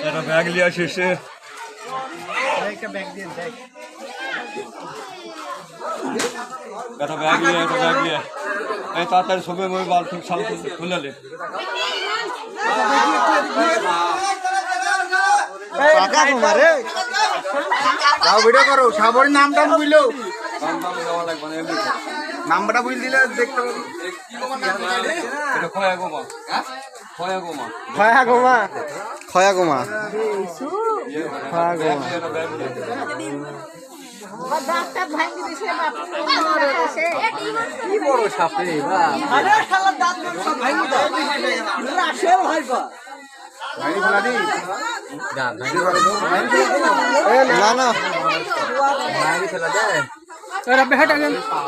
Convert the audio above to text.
একটা ব্যাগ নিয়ে আসে সে একটা ব্যাগ নিয়ে একটা ব্যাগ নিয়ে। এই তাড়াতাড়ি ছবি মই বাল ঠিক সাল খুলে নে। কাকা ভিডিও করো নামটা বুঝলো দেওয়া লাগবে না নাম্বারটা বুঝ দিলে দেখতে পাবো। খয়া গোমা। খয়া গোমা। গোমা। বড় সাপে না না।